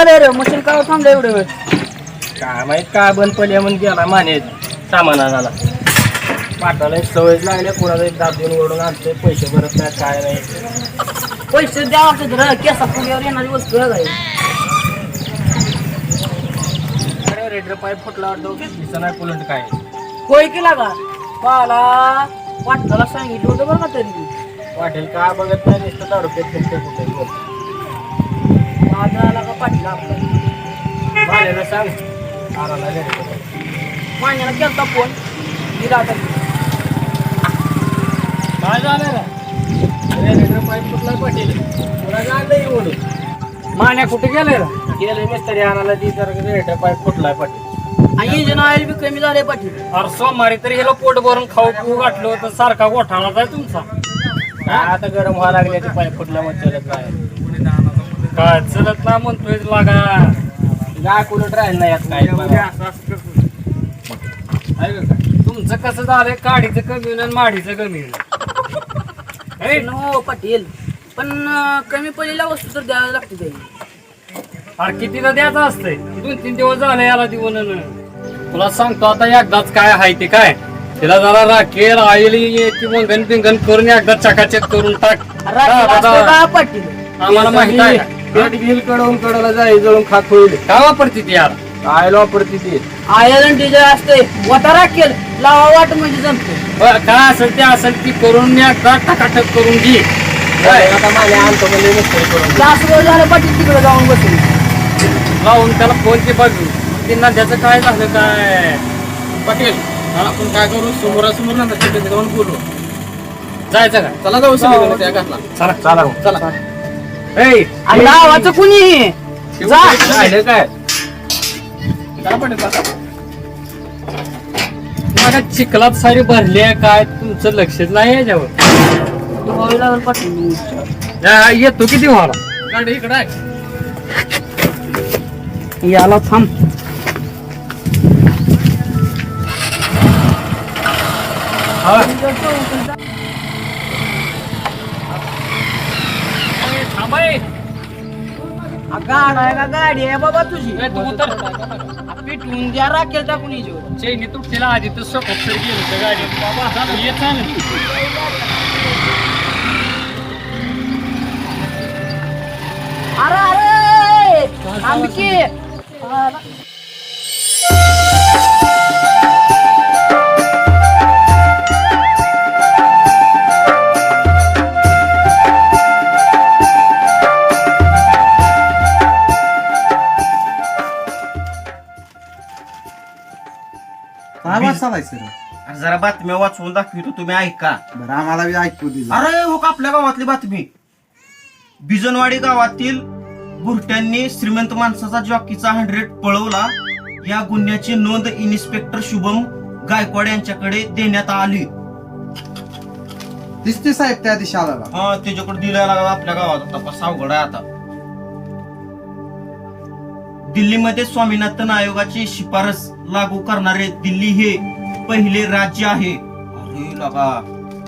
झालं ray machine का थांबलं एवढं वेळ. काय माहीत काय बंद पडले म्हणून गेला माने. सामान आणायला पाठाला एक सवय लागल्या कोणाला एक दाब देऊन ओढून आणतोय पैसे भरत नाही काय नाही. पैसे द्यावा लागतात रे केसा फुग्यावर येणारी वस्तू आहे अरे रेडर पाईप फुटला वाटतो दिसं नाही कुलंट काय. होय केला का पाला वाटकाला सांगितलं होतं बरं का तरी. वाटेल काय बघत नाही नुसतं दारू पेट कुठे आला का पाठीला आपला? मानेला सांग. आराला मान्याला केलता फोन. दिला आता. काय झालं रे? पाईप फुटला पाटील आणलं ओढून मान्या कुठे गेले रे? गेले मिस्त्री आणायला ती तर रेडर पाईप फुटलाय पाटील आणि इंजिन ऑइल बी कमी झाले पाठील. अरे सोमवारी तरी गेलो पोट भरून खाऊ पिऊ गाठलो तर सारखा गोठाळा जाय तुमचा. आता गरम व्हायला लागले ते पाय फुटल्या मग चलत नाही काय चलत ना म्हणतोय लागा. गाय कुलट राहील नाही यात काय तुमचं कसं झालंय? काडीचं कमी होईल आणि माडीचं कमी होईल पाटील. पण अं, कमी पडलेल्या वस्तू तर द्यायला लागते त्याची अरे कितीदा द्यायचं असतंय? दोन तीन दिवस झाले याला दिवून तुला सांगतो आता एकदाच काय आहे ते काय? तिला जरा राखेल आईली ती वंगण पिंगण करून एकदा चकाचक करून टाक. हा, असतं. का पाटील? आम्हाला माहीत आहे. पेट घेईल कडवून कडला जाईल जळून खात होईल. काय वापरते ती यार? काय वापरते ती? आयरन डिझेल असते. वता राखेल लावा वाट म्हणजे जमते. काय असेल ते असेल ती करून एकदा टकाटक करून घे. काय? आता माझ्या आणतो म्हणजे करून. वर झालं पाटील तिकडे जाऊन बसून लावून त्याला फोनची बघू ते नद्याचं काय झालं काय? पाटील आपण काय करू? समोरासमोर ना तिथे जाऊन बोलू. जायचं का? चला जाऊ सगळे त्या घातला चला. चला. गावाचं कुणी? जा. राहिलं काय. मला चिखलात सारी भरली आहे काय? तुमचं लक्षच नाही याच्यावर. या, येतो किती व्हायला इकडे याला थांब. ए, थांब ए. गाडा आहे का गाडी आहे बाबा तुझी? तू उतर. पिटवून द्या राखेल टाकून याच्यावर चैनी तुटलेला आधी तर सोकत तरी गेलो त्या गाडीत बाबा. आता येत नाही अरे अरे थांब जायचं रे? अरे जरा बातम्या वाचवून दाखवितो तुम्ही ऐका. बरं आम्हाला बी ऐकू दिलं अरे हो का आपल्या गावातली बातमी? बिजनवाडी गावातील बुरट्यांनी श्रीमंत माणसाचा जॉकीचा हंड्रेड पळवला. या गुन्ह्याची नोंद इन्स्पेक्टर शुभम गायकवाड यांच्याकडे देण्यात आली. दिसते साहेब त्या दिवशी आला हा त्याच्याकडे दिला लागला आपल्या गावात. तपास अवघड आहे आता. दिल्लीमध्ये स्वामीनाथन आयोगाची शिफारस लागू करणारे दिल्ली हे पहिले राज्य आहे. अरे लगा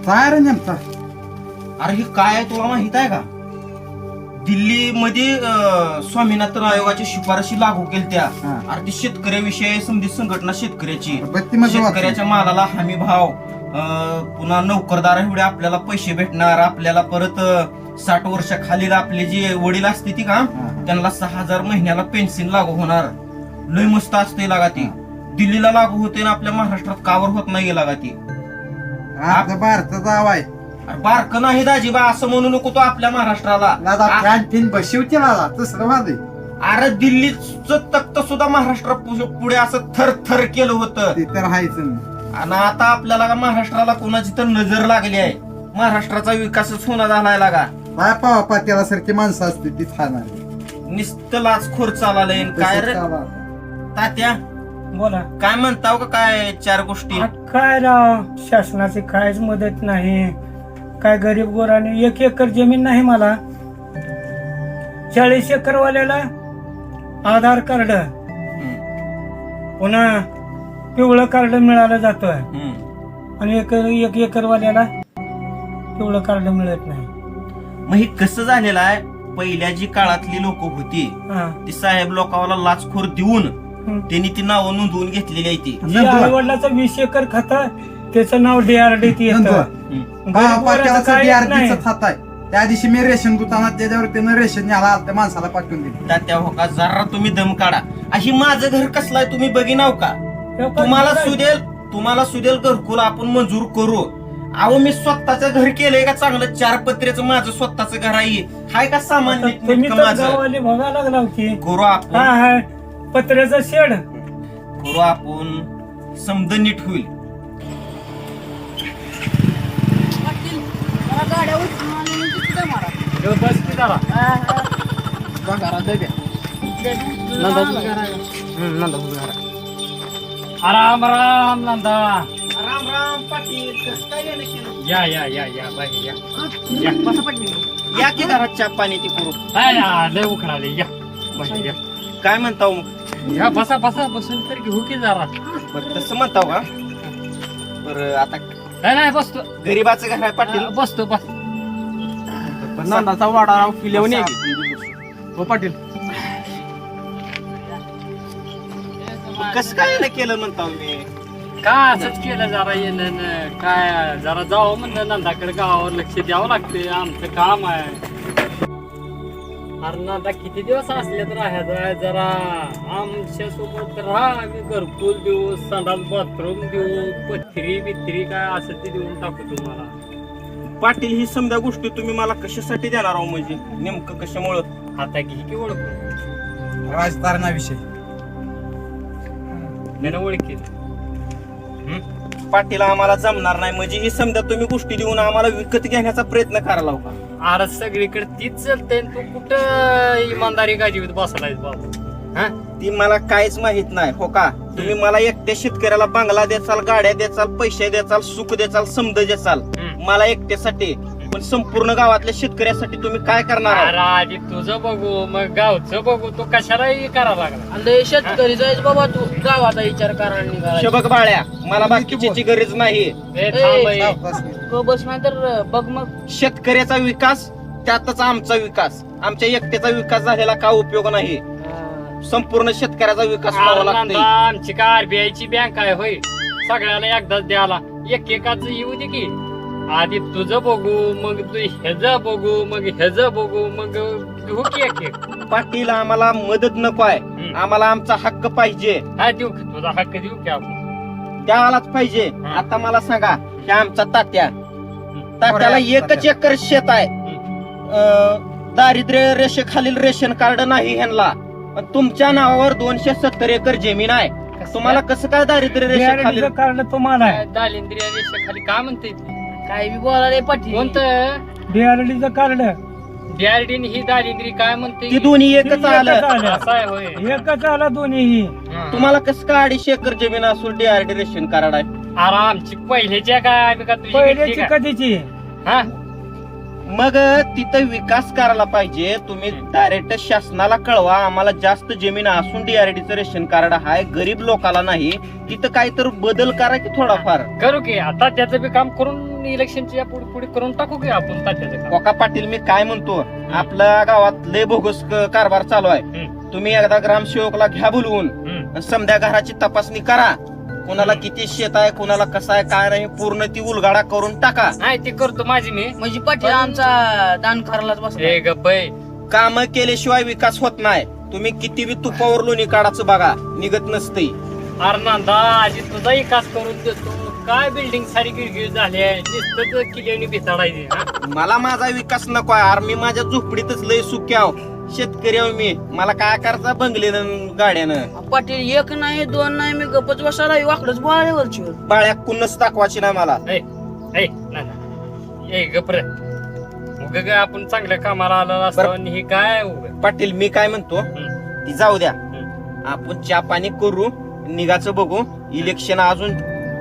काय रे नेमका? अरे हे काय आहे तुला माहीत आहे का? दिल्लीमध्ये अं, स्वामीनाथन आयोगाची शिफारशी लागू केल्या त्या हा. अरे ती शेतकऱ्याविषयी समधी संघटना शेतकऱ्याची. बत्तीमध्ये. शेतकऱ्याच्या मालाला हमी भाव. अं, पुन्हा नोकरदार एवढे आपल्याला पैसे भेटणार. आपल्याला परत साठ वर्षाखालील आपले जे वडील असते ती का? हा. त्यांना सहा हजार महिन्याला पेन्शन लागू होणार. लय मस्त असते लागा ती दिल्लीला लागू होते ना आपल्या महाराष्ट्रात कावर होत नाही लागा ती आपलं भारताचा आव आहे. अरे बारक नाही दाजीबा असं म्हणू नको तो आपल्या महाराष्ट्राला. दादा आ- फॅन फिन बशिवते दादा तसलं माझे. अरे दिल्लीचं तख्त सुद्धा महाराष्ट्र पु- पुढे असं थर थर केलं होतं. ते तर आणि आता आपल्याला का महाराष्ट्राला कोणाची तर नजर लागली आहे? महाराष्ट्राचा विकासच होणार झालाय लागा. काय पावा पात्याला सारखी माणसं असते ती खाणार निस्त लाचखोर चाललंय. काय रे? तात्या बोला. काय म्हणताव का काय चार गोष्टी? काय राव? शासनाची काहीच मदत नाही. काय गरीब गोराने एक एकर जमीन नाही मला. चाळीस एकर वाल्याला आधार कार्ड. पुन्हा पिवळं कार्ड मिळालं जातोय. हम्म. आणि एक एक एकर वाल्याला पिवळं कार्ड मिळत नाही. मग हे कसं झालेलं आहे? पहिल्या जी काळातली लोक होती हा. ती साहेब लोकांना लाचखोर देऊन हं. त्यांनी ती नावं नोंदवून घेतलेली आहे ती. जी आई वडिलाचं वीस एकर खात त्याचं नाव डीआरडी. येतं. हा आहे. त्या दिवशी मी रेशन दुकानात त्याच्यावर त्यानं रेशन न्याला त्या माणसाला पाठवून दिलं. तात्या हो का जरा तुम्ही दम काढा. अशी माझं घर कसलं आहे तुम्ही बघिनाव का? तुम्हाला सुदेल तुम्हाला सुदेल घरकुल आपण मंजूर करू. अहो मी स्वतःचं घर केलंय का चांगलं? चार पत्र्याचं माझं स्वतःचं घर आहे. हाय का सामान्य आता तुम्ही नीटकं तर माझं? गावाले बघा लागला की. करू हा आपण. हा पत्र्याचं शेड. करू आपण. समद नीट होईल. पाटील मला गाड्या तिकडे मारा बस की हा, हा. दे तुझं नाव घर आहे राम राम नंदा. पाटील कसं काय केलं? या या या या बाई या. या. बसा पाटील या की घरात चहा पाणी ते करू? हा, या लय उखडाले या. बाई या. काय म्हणता हो मग? या बसा बसा बसून तर घेऊ की जरा. बरं तसं म्हणता का? बरं आता नाही नाही बसतो. गरीबाचं घर आहे पाटील. हा, बसतो बस. नंदाचा वाडा राव किल्ल्यावर ये हो पाटील. कसं काय केलं म्हणता हो मी? काय असंच केलं जरा येणं? न, काय जरा जावं म्हणलं नंदाकडे गावावर लक्ष द्यावं लागते आमचं काम आहे. अरे नंदा किती दिवस असले तर राहायचं जरा? आमच्यासोबत राहा घरकुल देऊ संडास बाथरूम देऊ पथरी बिथरी काय असं ते देऊन टाकू तुम्हाला. पाटील ही समजा गोष्टी तुम्ही मला कशासाठी देणार आहो म्हणजे? नेमकं कशामुळं? आता घे की ओळख राजकारणाविषयी. त्यानं ओळखी पाटील आम्हाला जमणार नाही. म्हणजे ही समजा तुम्ही गोष्टी देऊन आम्हाला विकत घेण्याचा प्रयत्न करायला हो का अरे सगळीकडे तीच चलते तू कुठं इमानदारी गाजीवीत बसलायस बाबा? हा? ती मला काहीच माहीत नाही हो का? तुम्ही मला एकट्या शेतकऱ्याला बंगला द्याचाल गाड्या द्याचाल पैसे द्याचाल सुख द्याचाल समज हम्म. मला एकट्यासाठी पण संपूर्ण गावातल्या शेतकऱ्यासाठी तुम्ही काय करणार आहात? अरे आधी तुझं बघू मग गावचं बघू. तू कशालाही करा लागला लय शेतकरी जायच बाबा तू गावाचा विचार करा निघाला. शबक बाळ्या मला बाकीची गरज नाही. ए, थांब ए. सावकाश घे. तो बस नाही तर बघ मग. शेतकऱ्याचा विकास त्यातच आमचा विकास. आमच्या एकट्याचा विकास झालेला का उपयोग नाही? हा. संपूर्ण शेतकऱ्याचा विकास व्हावा नंदा, आमची काय आरबीआय ची बँक आहे होय? सगळ्याला एकदाच द्याला एक एकाच येऊ दे की. आधी तुझं बघू मग तू ह्याच बघू मग ह्याच बघू मग घेऊ की एक एक. पाटील आम्हाला मदत नको आहे. हम्म. आम्हाला आमचा हक्क पाहिजे. हा देऊ की? तुझा हक्क देऊ की आपण? द्यावालाच पाहिजे. हा. आता मला सांगा की आमचा तात्या. तात्याला एकच एकर शेत आहे. अं, दारिद्र्य रेषेखालील रेशन कार्ड नाही ह्यांना. पण तुमच्या नावावर दोनशे सत्तर एकर जमीन आहे. तुम्हाला कसं काय दारिद्र्य रेषेखालील कार्ड तुम्हाला आहे. दालिंद्रिया रेषेखाली काय म्हणते ती? काय बी बोलाले पाटील. कोणतं? डीआरडीचं कार्ड. डीआरडीन ही दालिंद्री काय म्हणते? ती दोन्ही एकच आलं. आलं. असं आहे होय. एकच आला दोन्हीही तुम्हाला कसं काय अडीचशे एकर जमीन असून डीआरडी रेशन कार्ड आहे? अरे आमची आम्ही का तुझी पहिल्याची घेतली का? कधीची? हा? मग तिथं विकास करायला पाहिजे. तुम्ही डायरेक्ट शासनाला कळवा. आम्हाला जास्त जमीन असून डीआरडीचं रेशन कार्ड आहे गरीब लोकाला नाही. तिथं काहीतरी बदल करा की थोडाफार? करू की. आता त्याचं बी काम करून इलेक्शनच्या पुढे पुढे करून टाकू की आपण तात्याचं काम. कोका पाटील मी काय म्हणतो? आपल्या गावात लय बोगस क- कारभार चालू आहे. हम्म. तुम्ही एकदा ग्रामसेवकला घ्या बोलवून. हम्म. आणि समध्या घराची तपासणी करा. कोणाला किती शेत आहे कोणाला कसं आहे काय नाही पूर्ण ती उलगाडा करून टाका. नाही ते करतो माझी मी. म्हणजे पाटील आमचा दान करायलाच बस ए गप्पय काम केल्याशिवाय विकास होत नाही. तुम्ही किती बी तुपावर लोणी काढाचं बघा निघत नसते अरे नांदा आधी तुझा विकास करून देतो. काय बिल्डिंग सारी गिळगिळ झाली आहे? नुसतं किल्ल्याने भिसाडायची? मला माझा विकास नको आहे अरे मी माझ्या झोपडीतच लय सुखी आहो. शेतकरी आहो मी. मला काय करायचं? बंगलेनं गाड्यानं. पाटील एक नाही दोन नाही मी गपच बसायला वाकडच बोलाले वरची बाळ्या कुणच दाखवायची नाही मला. ए ए नांदा ए गप्र उग आपण चांगल्या कामाला आलो असतो आणि हे काय उग? पाटील मी काय म्हणतो? ती जाऊ द्या. आपण चहा पाणी करू निघाचं बघू. इलेक्शन अजून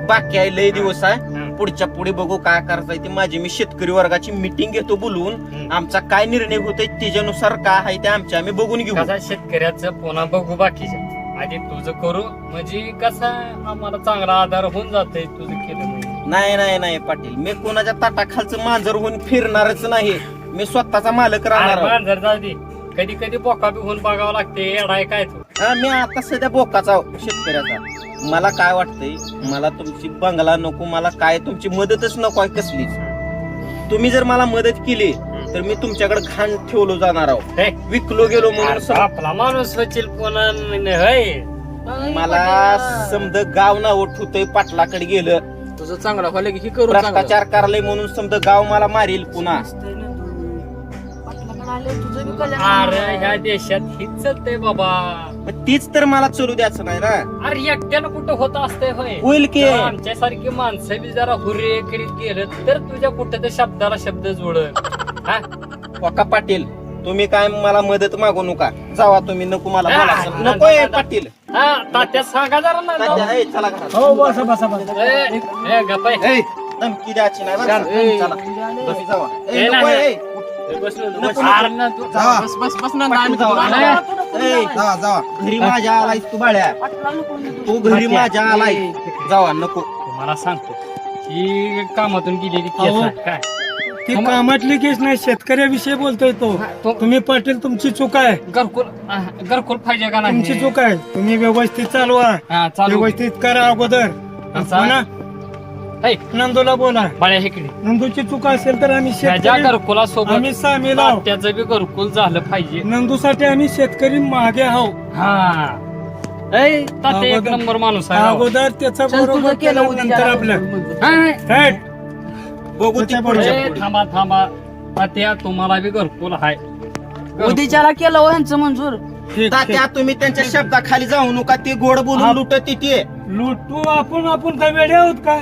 बाकी आहे लय दिवस आहे. पुढच्या पुढे बघू काय करायचं ते. माझी मी शेतकरी वर्गाची मिटिंग घेतो बोलवून आमचा काय निर्णय होतोय त्याच्यानुसार काय आहे ते आमच्या आम्ही बघून घेऊ. कसा शेतकऱ्याचं पुन्हा बघू बाकीच्या. आधी तुझं करू म्हणजे कसा आम्हाला चांगला आधार होऊन जातंय तुझं केलं नाही नाही नाही पाटील. मी कोणाच्या ताटाखालचं मांजर होऊन फिरणारच नाही. मी स्वतःचा मालक राहणार. मांजर जाऊ दे. कधी कधी बोका बी होऊन बघावं लागते येडाय काय तू. हा, मी आता सध्या बोकाचा आहो, शेतकऱ्याचा. मला काय वाटतंय मला तुमची बंगला नको मला काय तुमची मदतच नको आहे कसलीच. तुम्ही जर मला मदत केली तर मी तुमच्याकडे घाण ठेवलो जाणार आहो. हे, विकलो गेलो म्हणून अरे सम- आपला माणूस वचील पुन्हा न- होय. मला समद गाव ना उठवतय पाटलाकडे गेलं. तुझं चांगलं व्हायला की हे करून चांगलं. भ्रष्टाचार करायला म्हणून समजा गाव मला मारील पुन्हा. पाटलाकडे आले, अरे. ह्या देशात हीच चालतंय बाबा मग तीच तर मला चलू द्यायचं नाही ना अरे एकट्यानं कुठं होत असतंय होय होईल की आमच्या सारखी माणसं बी जरा हुरे करीत गेलं तर तुझ्या कुठं ते शब्दाला शब्द जोड हा वाका पाटील तुम्ही काय मला मदत मागू नका जावा तुम्ही नको मला नको. पाटील हा तात्या सांगा जरा ना ए, चला घरात. हो बसा बसा बसा ए, ए, गप्प आहे. ए, धमकी द्यायची नाही बरं का? ए, चला. तुम्ही जावा ए, ए, नको नाही, आहे, नाही. ए. बस बस. बस ना घरी माझ्या आलायस तू बाळ्या? तू घरी माझ्या आलाय जावा नको. तुम्हाला सांगतो. ही कामातून गेलेली केस. आहे. काय? ती कामातली केस नाही शेतकऱ्याविषयी बोलतोय तो. तुम्ही पाटील तुमची चूक आहे. घरकुल घरकुल पाहिजे का नाही? तुमची चूक आहे. तुम्ही व्यवस्थित चालवा. हा चालू. व्यवस्थित करा अगोदर? हो ना? ऐ, नंदूला बोला. बाळ्या इकडे नंदूची चूक असेल तर आम्ही ह्याच्या शेतकरी घरकुलासोबत आम्ही सामील आहोत. त्याचं बी घरकुल झालं पाहिजे. नंदूसाठी आम्ही शेतकरी मागे आहोत. हा. ऐ, तात्या एक अगोदर- नंबर माणूस आहे राव. अगोदर त्याचा चल, तुझं बरोबर केलं केलं उद्या. नंतर जरा. आपलं हा, हट. बघू ती त्याच्या पुढच्या ए, पुढे. थांबा थांबा. तात्या तुम्हाला बी घरकुल आहे. उद्याच्याला केलं हो ह्यांचं मंजूर. ठीक, ठीक. तात्या तुम्ही त्यांच्या शब्दाखाली जाऊ नका. ते गोड बोलून हा. लुटत ते लुटू आपण आपण काय वेळे आहोत का?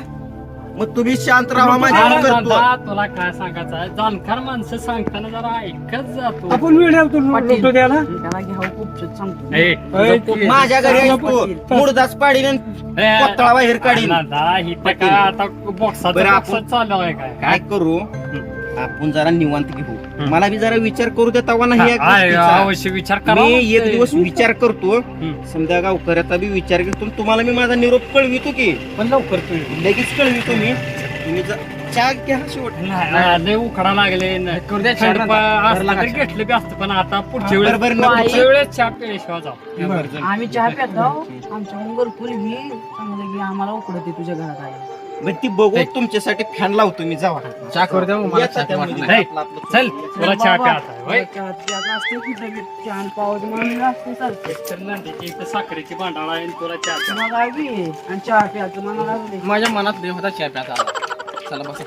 मग तुम्ही शांत राहा माझ्या करतो. दादा, तुला काय सांगायचं आहे? जाणकार माणसं सांगताना जरा ऐकत जातो आपण वेळे आहोत पाटील. लुटू द्याला त्याला घ्यावं खूप सांगतो. ए, ए, तुझं माझ्या घरी पाडीन आणि ए, कोथळा बाहेर काढीन. दादा, इथं काय आता बॉक्साचं बरं, आपण- बॉक्सच चालू आहे काय? काय करू? आपण जरा निवांत घेऊ. मला बी जरा विचार करू देता का नाही या हा, आहे, गोष्टीचा? अवश्य विचार करा मी एक दिवस विचार करतो. समजा गावकऱ्याचा बी विचार करतो तुम्हाला मी माझा निरोप कळवितो की? पण लवकर तुम्ही लगेच कळवितो मी. तुम्ही ज- चहा घ्या शेवट. लय उकडा लागले. न- थंड प- असलं तरी घेतलं बी असतं पण आता पुढच्या वेळेस बरं, बरं, नको. पुढच्या वेळेस चहा पिल्याशिवाय जाऊ. आम्ही चहा प्यात आमच्या घरकुल घे चांगलं घे आम्हाला उकडते तुझ्या घरात आहे मग ती बघू तुमच्यासाठी फॅन लावतो मी जावा चहा करू द्या मला. नाही. आपलं- आपलं- चल तुला चहा बाबा, प्यायचा आहे, होय? चहा चहा साखरेची भांडाळ आहे आणि तुला चहा प्या. चहा माझ्या मनात देव होता चहा प्याचा चला बस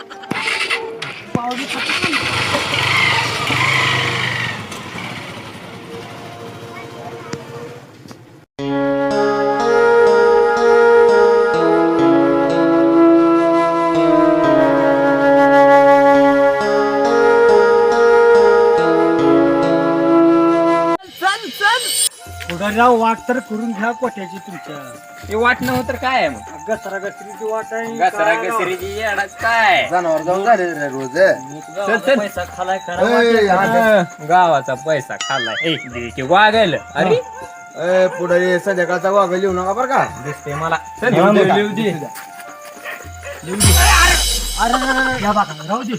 उदाहरण वाट तर करून घ्या कोट्याची तुमच्या. हे वाटणं होतं काय आहे मग? गसरा गसरीची वाट आहे. घसरा घसरीची येडा काय? जनावर जाऊन झाले रे रोज चल चल. पैसा खालाय करा अं, गावाचा पैसा दिली वागल. अरे? पुढे संध्याकाळचा वाघ लिहू नका बरं का? दिसते मला. चल लिहून दे, लिहू दे. अरे या बाका राहू दे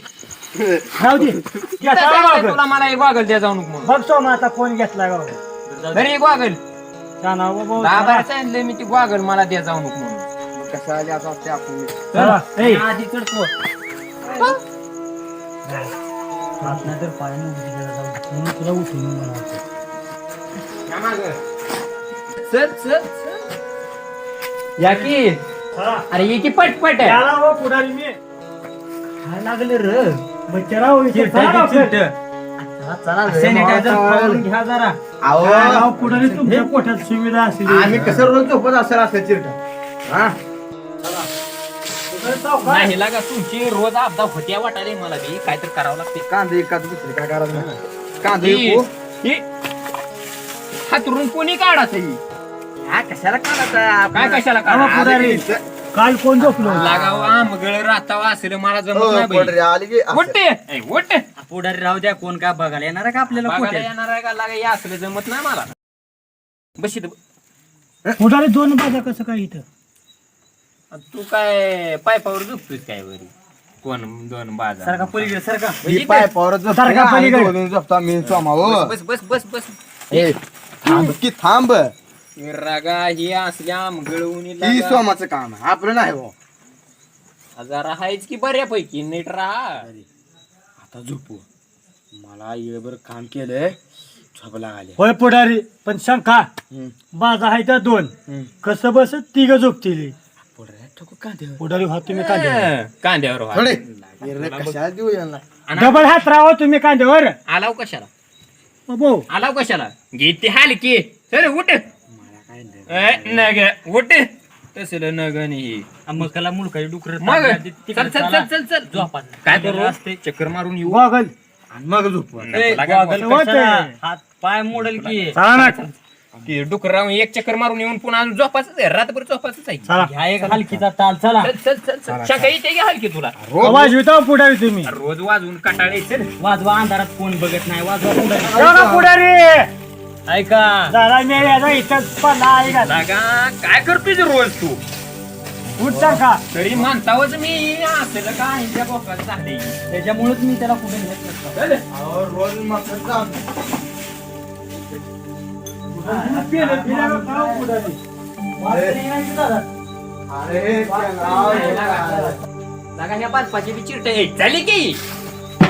राहू दे घेतला. तुला मला एक वागल द्या जाऊ नको म्हणून. बघ सोमा आता कोण घेतला गाव घरी बाबा. सांगितलं मी ती वागल मला द्या जाऊ नको म्हणून. कशा आली आता ते आपण? चला, ए, आधी करतो हात नाही तर पाय नाही उभी करायला जाऊ दे. म्हणून तुला उठून म्हणावं. चल चल चल. या की. चला. अरे ये की पटपट. आहे त्याला हो पुढारी मी. काय लागलं र? बच्चारा हो इथे चला. सॅनिटायझर घ्या जरा. तुमच्या सुविधा असली. आम्ही कसं रोज झोपत असेल असं चिरटा हा? नाही लागा तुमची रोज अपदा होत्या वाटायला मला बी. काय तर करावं लागते. कांदे एकाच दुसरी काय करायचं नाही. कांदे ही- विकू. ही हातरून कोणी काढायचं ही? हा, कशाला काढायचा? काय कशाला अहो, काढा पुढारी. काल कोण झोपलो? लागाव आमगळ असेल मला जमत नाही हो, बाई. आली की ए, उठ! पुढारी राहू द्या कोण काय बघायला येणार का आपल्याला बघायला येणार आहे का? लागा या असलं जमत नाही मला. बशी पुढारी दोन बाजा कसं काय इथं? तू काय पायपावर झोपतोस काय वरी? कोण दोन बाजार सारखा पलीकडे सारखा. ही पाय झोपतो सारखा ना, आम्ही पलीकडे. दोघं झोपतो आम्ही सोमावं. बस बस बस बस. ए, थांब की थांब. रागा ही असल्या गळवून ही सोमाचं काम आहे. आपलं नाही हो. जरा हायच की बऱ्यापैकी नीट राहा. आता झोपू. मला येळभर काम केलंय झोप लागले. होय पुढारी पण शंका. माझा आहे त्या दोन. कसं बस तिघ झोपतील. पुढारी व्हा तुम्ही कांद्यावर. कांद्यावर व्हा. थोडे. हे कशाला देऊ यांना? डबल हात राहा तुम्ही कांद्यावर. आलाव कशाला? अबो. आलाव कशाला? घेते हालकी चल उठ. नग उठ. तसलं नग नाही. मग डुकर चल चल चल. चल चल काय करू? चक्कर मारून येऊ. आणि मग झोपू हात पाय मोडल की. की डुकर राहून एक चक्कर मारून येऊन पुन्हा अजून झोपाच आहे. रात्रभर झोपाच आहे. चला. ह्या एक हलकीचा ताल चला. चल चल चल चल. शंका येते की हलकी तुला? आवाज येतो पुढारी तुम्ही. रोज वाजवून कंटाळे चल वाजवा अंधारात कोण बघत नाही. वाजवा पुढे चला पुढारी. ऐका. झाला मी याचा इथंच पडला ऐका लागा काय करतोय रोज तू? उठ शंका तरी म्हणतावच मी असलं काय त्या बोकाचं झालंय त्याच्यामुळेच मी त्याला कुठे नेत नसतो. अहो, रोज मग जाऊन. अरे. त्याला- लागा ह्या बी चिरट. आहे झाली की?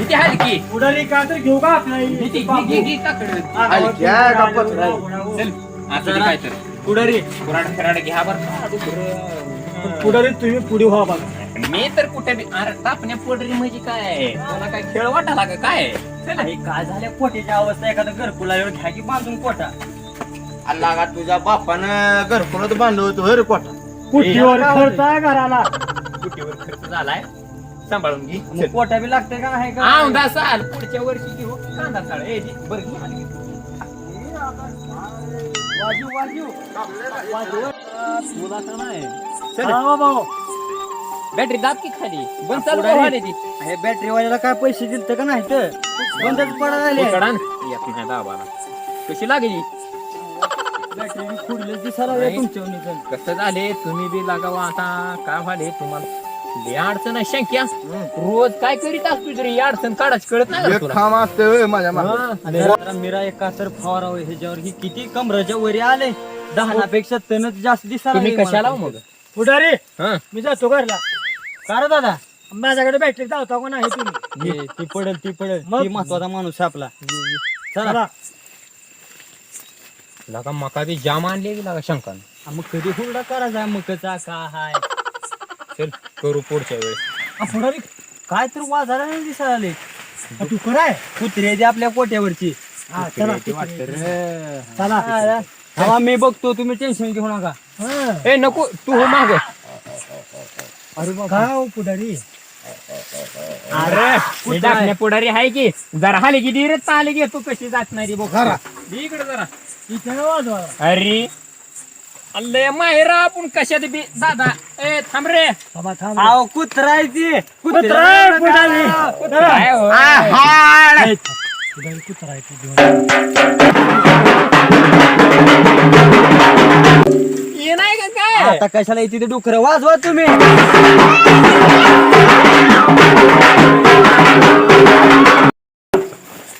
किती हलकी. पुढारी का तर घेऊ का आपल्या किती घे घे घे काकडं. हलक्या का पत्रा? चल आता ते काय तर. पुढारी कुराड फिराड घ्या बरं. पुढारी तुम्ही पुढे व्हा बघा. मी तर कुठे बी अरे तापण्या पोटरी म्हणजे काय? तुला काय खेळ वाटाला का काय? चल. अरे काय झाल्या पोट्याची अवस्था एखादं घरकुलावर घ्या की बांधून पोटा. अल्ला का तुझ्या बापानं घरकुलत बांधलं होतं होय रे कोटा पुठीवर खर्च आहे घराला? कुटीवर खर्च झालाय? सांभाळून घे. मग पोटा बी लागते का? आहे का? औंधा साल. पुढच्या वर्षी घेऊ. कांदा साळ ए जी, बरं घे. घे. वाजू वाजू. वाजू. तुला तर नाही. चल. हा बाबा. बॅटरी दाब की खाली? बंद चालू पुढारी. व्हायला ती. हे बॅटरी वाल्याला काय पैसे दिलत का नाही तर? बंदच पडा झाले उकडा न. येत नाही दाबाला. कशी लागली? बॅटरी खुडले दिसायला लागले तुमच्या वनीचं. कसं झाले? तुम्ही बी लागावा आता. काय झाले? तुम्हाला लय अडचण आहे शंक्या रोज काय करीत असतो तरी ही अडचण काढाच कळत नाही का एक तुला. खांब असते होय माझ्या मागं. आणि जरा मिरा एका तर फवारावं ह्याच्यावर. ही किती कमराच्या वरी आले. दहा पेक्षा तनच जास्त दिसायला तुम्ही लागले कशाला मला. मग? पुढारी हं? मी जातो घरला. का रे दादा? माझ्याकडे बॅटरी धावता का नाही तुम्ही? हे, ती पडेल ती पडेल. मग? ती महत्त्वाचा माणूस आहे आपला. चला. चला. लगा मका बी जाम आणले की लागा शंकान. हा, मग कधी हुरडा करायचा? मकचा का हाय? चल करू पुढच्या वेळेस. पुढारी काय तर वाजायला नाही दिसायला आले. तू कराय कुत्रे ते आपल्या पोट्यावरची हा चला. चला. हा मी बघतो. तुम्ही टेन्शन घेऊ नका. हा. ए नको. तू हो माग. काय हो पुढारी? अरे टाकण्या पुढारी आहे की? जरा हाले की धीरच आले की. तू कशी जात नाही रे बघ. इकडे जरा. इथे वाजवा. अरे. अल्ले माहेरा आपण कशात बी. दादा ए थांब रे. थांबा थांब. अहो कुत्रा आहे ती कुत्रा आहे, पुढारी काय हो? ये नाही का काय? आता कशाला येते ते डुकर वाजवा तुम्ही?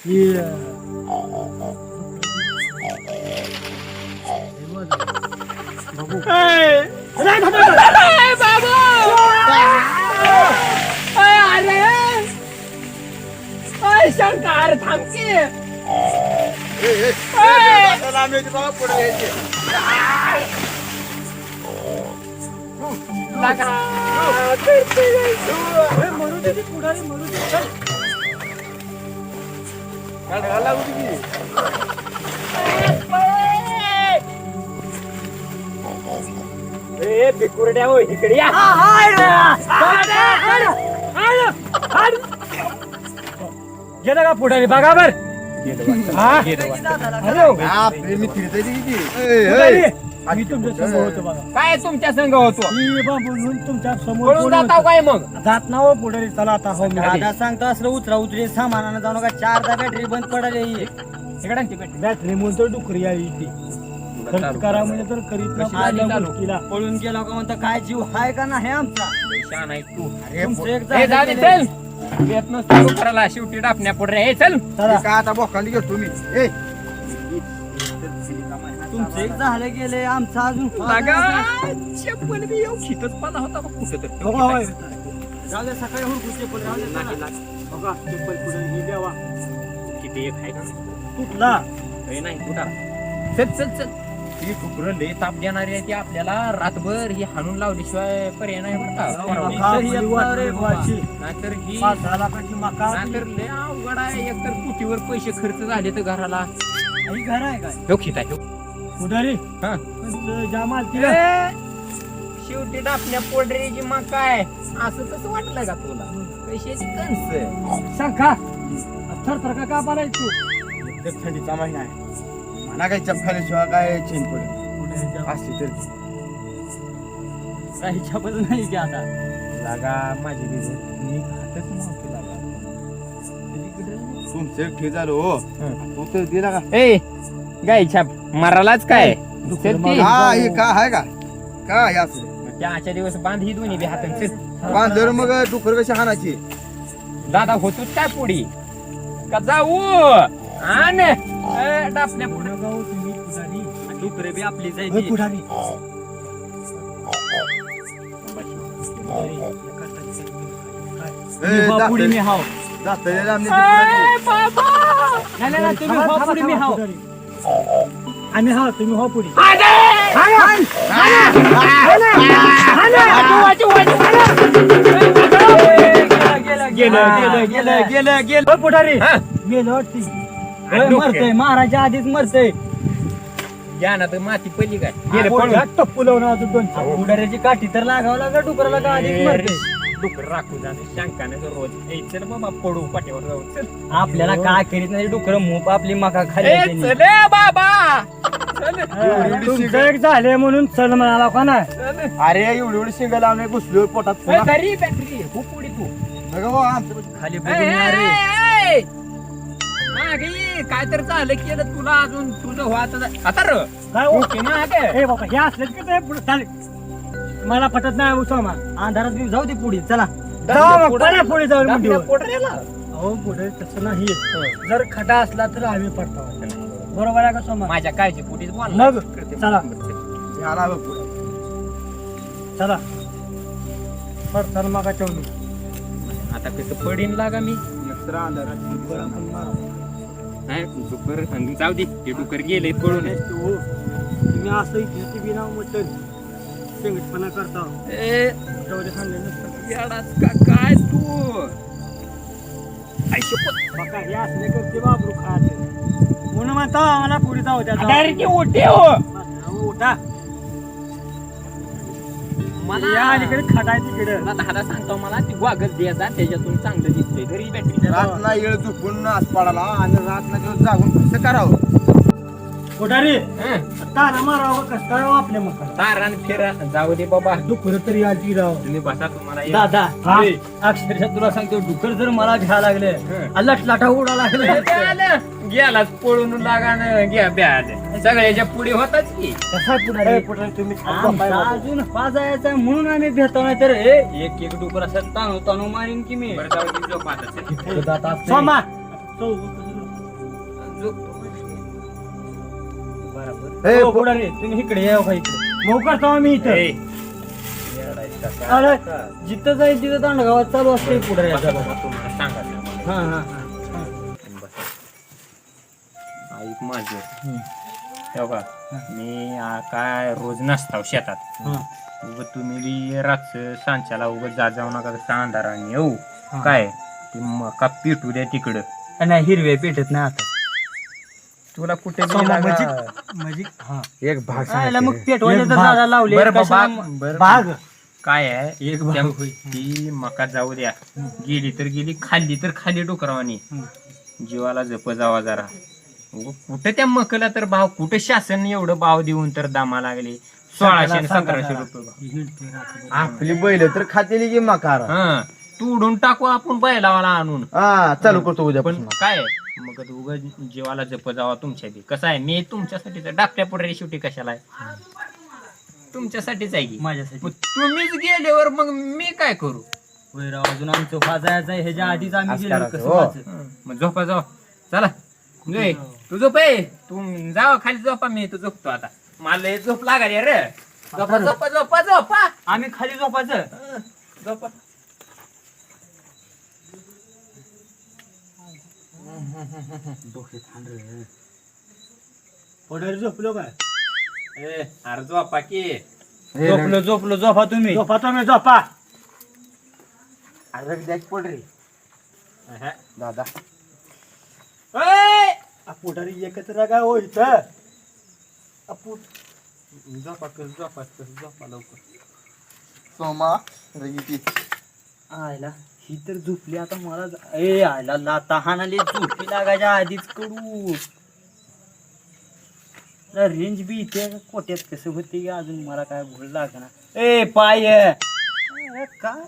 ये. ए, नाही, थांबा, थांबा. शंकर थांब की ए, मरू दे ती पुढारी मरू दे चल. ए बिकुरड्या हो इकडे या. गेलं का पुढारी? बघा बर. हा? हो. मी तुमच्यासमोर होतो बघा. काय तुमच्या संघ होतो? ही बा तुमच्यासमोर पळून? काय मग? जात ना हो पुढारी. चला आता हो मी दादा सांगतो असलं उतरा उतरी सामानानं जाऊ नका. चारदा बॅटरी बंद पडाली इकडे. बॅटरी म्हणतो डुकरी इथे खर्च करा म्हणजे तर करीत नाही? गोष्टीला. पळून गेला का म्हणता काय जीव हाय का नाही आमचा? शान आहे तू. तुमचं एक ए, जा झालं दे. चल. येत नसतो करायला शेवटी डापण्या पुढे. ए चल. चला. काय आता बोकाली घेतो मी. ए. तुमचं एक झालं गेले आमचं अजून लागा चप्पल बी येऊ खितच पाला होता बघ कुठं तर बघा होय. जाऊ दे सकाळी हुडकू चप्पल राहू दे नाही चला. लाग. बघा चप्पल पुढे ही द्यावा. किती एक आहे का? तुटला ए, नाही कुठं? चल चल चल. ती ठुकरं लय ताप देणारी आहे ती आपल्याला रातभर ही हाणून लावल्याशिवाय पर्याय नाही बरं का. बाची. नाहीतर ही मका नाहीतर लय अवघड आहे. एकतर कुटीवर पैसे खर्च झाले तर घराला. ही घर आहे काय? ह्यो खिता ह्यो उधारी हा. ज्या मालती ए, शेवटी डापण्या पोडरीची मग काय असं तसं वाटलं का तुला? पैशाची कणस. शंका थर थर का का पालाय तू थंडीचा महिना आहे. म्हणा काय चपखाल्याशिवाय काय चेन पडेल? असली तर. काही छापच नाही की आता. लागा माझी बी मी खातच नव्हती लागा. तुमचं एकटे झालं. हो. तू तर दिला का? ए गाय छाप मारालाच काय. हा हे का आहे का? का हे असं? त्या आजच्या दिवस बांध ही दोन्ही बी हातात. चल. बांधल्यावर मग डुकर कशी हाणायची? दादा होतोच काय पुढी का जाऊ? आण. डापण्या डुकरे बी आपली जायची पुढारी हा पुढे मी हाव ते नाही नाही नाही, तुम्ही हा पुढे मी हाव आम्ही हा तुम्ही हो पुढे गेलं गेलं गेलं गेलं गेलं पुढारी हा. गेलं वाटती होय, मरतय महाराजा आधीच मरतय. या ना तर माती पडली काय गेलं पळून. टप्पू लावून अजून दोन चार. उडाऱ्याची काठी तर लागावं लागलं डुकराला का आधीच मरतय. डुकर राखू जाणे शंकाने तर रोज ए चल बाबा पडू पाठीवर जाऊन. चल. आपल्याला काय करीत नाही डुकर मूप आपली मका खाली ए त्यांनी. चल ए बाबा! चल. तुमचं एक झाले म्हणून चल म्हणाला का ना. चल. अरे एवढी एवढी शिंग लावणे घुसलो पोटात ए, पुन्हा. धरी बॅटरी हो पुढे तू. बघा आमचं खाली ए. ए, ए. मागे. काय तर झालं केलं तुला अजून. तुझं हो आता र. काय हो? ओके मागे ए बाबा हे असले की ते पुढे चालेल. मला पटत नाही उसामा अंधारात बी जाऊ दे पुढे चला. जाऊ मग, पुढे आपल्या मुंडीवर. अहो पुढे तसं नाही. जर खडा असला तर आम्ही पडतो. बरोबर आहे का सोमा? माझ्या काळजी पुढेच बोल मग, चला. बघ पुढे. चला. पडताना मग ठेवली आता कसं पडीन लागा मी. नंतर अंधारात. नाही, डुकर हं, जाऊ दे ते डुकर गेले पळून. तुम्ही असं इथे बिना मटन शेंगटपणा करता. ए, तेवढे सांगले नसतं. येडाच का काय तू? शपथ. बघा हे असले करते बाबरू खाते म्हणून म्हणता आम्हाला पुढे जाऊ द्या जाऊ. ये, उठे हो. उठा. या अलीकडे खडाय तिकडे. मला दादा सांगतो मला ती वागच द्यायचा त्याच्यातून चांगलं दिसतंय. घरी बॅटरी रात ना येळ झोपून आज पडाला आणि रात ना दिवस जागून कसं करावं? उठारी तारा मारावं कसं काय आपल्या मग तारान फेरा जाऊ दे बाबा दुखर तरी आजी राव तुम्ही बसा तुम्हाला दादा हा. अक्षरशः तुला सांगतो डुकर जर मला घ्या लागले लट लाटा उडा लागले आलं. गेलाच पळून लागा न घ्या ब्याज सगळ्याच्या पुढे होताच की कसा पुढे पुढे तुम्ही आमचा अजून पाजायचा म्हणून आम्ही भेटतो नाही तर ए, एक एक डुकर असं ताणू ताणू मारीन की मी बरं जाऊ दे, झोप आता, चल. दात असते. सोमा झोप. ए, हो, पुढारी, तुम्ही इकडे या हो इकडे. इथं. ए, अरे जिथं जाईल तिथं दांडगावात चालू असते पुढे बसा बाबा, तुम्हाला सांगायचं मला. हा हा हा. बसा. ऐक माझं. तेव्हा मी आ, काय रोज नसताव शेतात. हा. उग तुम्ही बी रातचं सांच्याला उग जा जाऊ नका कसं अंधाराने येऊ. काय? ती मका पिटू द्या तिकडं. नाही हिरवे पेटत नाही आता. तुला कुठे बी सोमा लागा. म्हणजे- म्हणजे हा. एक भाग मग सांगायचा. पेटवायला एक तर भाग. दादा लावले. बरं बाबा कशाला- बरं. बाग काय आहे? एक भाग. त्या- होय. ती मका जाऊ द्या. गेली तर गेली खाल्ली तर खाल्ली डोकरावानी. जीवाला जप जावा जरा. उग कुठं त्या मकला तर भाव? कुठं शासन एवढं भाव देऊन तर दामा लागले? सोळाशे आणि सतराशे रुपये भाव. आपली बैल तर खातेली की मकार. हा. तोडून टाकू आपण बैलावाला आणून. हा चालू करतो उद्या पण काय आहे, मग उग जीवाला जप जावा तुमच्या बी. कसं आहे मी तुमच्यासाठी तर डाकट्या पुढे शेवटी कशाला आहे? तुमच्यासाठीच आहे की. माझ्यासाठी. मग तुम्हीच गेल्यावर मग मी काय करू? होय राव अजून आमचं वाजायचं आहे. ह्याच्या आधीच आम्ही असं गेलो करायचं, कसं हो. मग झोपा जावा. चला. गे तू झोप आहे तू जावा खाली झोपा मी तू झोपतो आता. मला लय झोप लागाली रे. झोपा झोपा. झोपा झोपा आम्ही खाली झोपायचं. झोपा. झोपलो काय? ए अरे झोपा की. झोपलो झोपलो झोपा तुम्ही. झोपा तुम्ही झोपा. अरे द्या की पोट रे दादा. ए! आ, पुढारी एकत्र काय हो इथं. झोपा कस झोपा कस झोपा लवकर. सोमा रंगी आयला. ही तर झोपली आता मला ए आला लाता हाणाले झोपी लागायच्या आधीच करू रेंज बी इथे कोट्यात कसं होते अजून मला काय भूल लागणार. ए पाय. काय?